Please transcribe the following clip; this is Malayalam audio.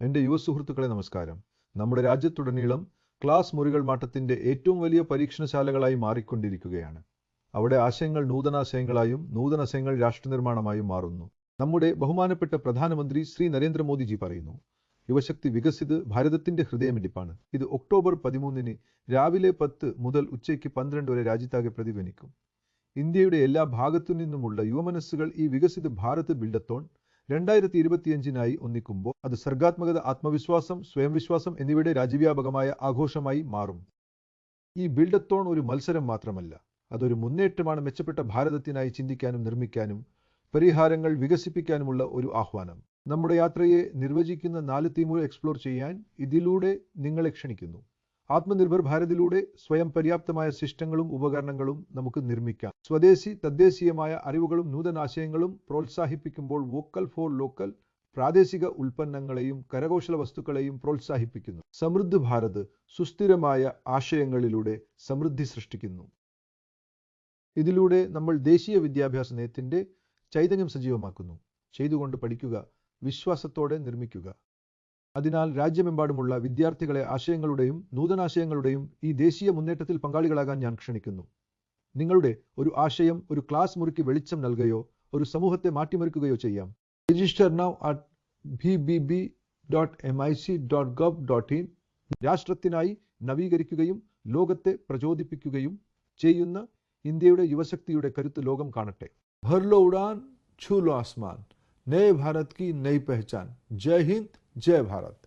എന്റെ യുവ സുഹൃത്തുക്കളെ നമസ്കാരം. നമ്മുടെ രാജ്യത്തുടനീളം ക്ലാസ് മുറികൾ മാറ്റത്തിന്റെ ഏറ്റവും വലിയ പരീക്ഷണശാലകളായി മാറിക്കൊണ്ടിരിക്കുകയാണ്. അവിടെ ആശയങ്ങൾ നൂതനാശയങ്ങളായും നൂതനാശയങ്ങൾ രാഷ്ട്രനിർമ്മാണമായും മാറുന്നു. നമ്മുടെ ബഹുമാനപ്പെട്ട പ്രധാനമന്ത്രി ശ്രീ നരേന്ദ്രമോദിജി പറയുന്നു യുവശക്തി വികസിത് ഭാരതത്തിന്റെ ഹൃദയമിടിപ്പാണ്. ഇത് ഒക്ടോബർ പതിമൂന്നിന് രാവിലെ പത്ത് മുതൽ ഉച്ചയ്ക്ക് പന്ത്രണ്ട് വരെ രാജ്യത്താകെ പ്രതിധ്വനിക്കും. ഇന്ത്യയുടെ എല്ലാ ഭാഗത്തു നിന്നുമുള്ള യുവമനസ്സുകൾ ഈ വികസിത ഭാരത് ബിൽഡത്തോൺ രണ്ടായിരത്തി ഇരുപത്തിയഞ്ചിനായി ഒന്നിക്കുമ്പോൾ അത് സർഗാത്മകത ആത്മവിശ്വാസം സ്വയം വിശ്വാസം എന്നിവയുടെ രാജ്യവ്യാപകമായ ആഘോഷമായി മാറും. ഈ ബിൽഡത്തോൺ ഒരു മത്സരം മാത്രമല്ല അതൊരു മുന്നേറ്റമാണ് മെച്ചപ്പെട്ട ഭാരതത്തിനായി ചിന്തിക്കാനും നിർമ്മിക്കാനും പരിഹാരങ്ങൾ വികസിപ്പിക്കാനുമുള്ള ഒരു ആഹ്വാനം. നമ്മുടെ യാത്രയെ നിർവചിക്കുന്ന നാല് തീമുകൾ എക്സ്പ്ലോർ ചെയ്യാൻ ഇതിലൂടെ നിങ്ങളെ ക്ഷണിക്കുന്നു. ആത്മനിർഭർ ഭാരതിലൂടെ സ്വയം പര്യാപ്തമായ സിസ്റ്റങ്ങളും ഉപകരണങ്ങളും നമുക്ക് നിർമ്മിക്കാം. സ്വദേശി തദ്ദേശീയമായ അറിവുകളും നൂതനാശയങ്ങളും പ്രോത്സാഹിപ്പിക്കുമ്പോൾ വോക്കൽ ഫോർ ലോക്കൽ പ്രാദേശിക ഉൽപ്പന്നങ്ങളെയും കരകൗശല വസ്തുക്കളെയും പ്രോത്സാഹിപ്പിക്കുന്നു. സമൃദ്ധ ഭാരത് സുസ്ഥിരമായ ആശയങ്ങളിലൂടെ സമൃദ്ധി സൃഷ്ടിക്കുന്നു. ഇതിലൂടെ നമ്മൾ ദേശീയ വിദ്യാഭ്യാസ നയത്തിന്റെ ചൈതന്യം സജീവമാക്കുന്നു. ചെയ്തുകൊണ്ട് പഠിക്കുക വിശ്വാസത്തോടെ നിർമ്മിക്കുക. അതിനാൽ രാജ്യമെമ്പാടുമുള്ള വിദ്യാർത്ഥികളെ ആശയങ്ങളുടെയും നൂതനാശയങ്ങളുടെയും ഈ ദേശീയ മുന്നേറ്റത്തിൽ പങ്കാളികളാകാൻ ഞാൻ ക്ഷണിക്കുന്നു. നിങ്ങളുടെ ഒരു ആശയം ഒരു ക്ലാസ് മുറിക്ക് വെളിച്ചം നൽകുകയോ ഒരു സമൂഹത്തെ മാറ്റിമറിക്കുകയോ ചെയ്യാം. Register now at B B B dot M I C dot gov dot in രാഷ്ട്രത്തിനായി നവീകരിക്കുകയും ലോകത്തെ പ്രചോദിപ്പിക്കുകയും ചെയ്യുന്ന ഇന്ത്യയുടെ യുവശക്തിയുടെ കരുത്ത് ലോകം കാണട്ടെ. ഭർലോ ഉഡാൻ ഛൂലോ ആസ്മാൻ. നെയ് ഭാരത് കി നൈ പെഹ്ചാൻ. ജയ് ഹിന്ദ്. जय भारत।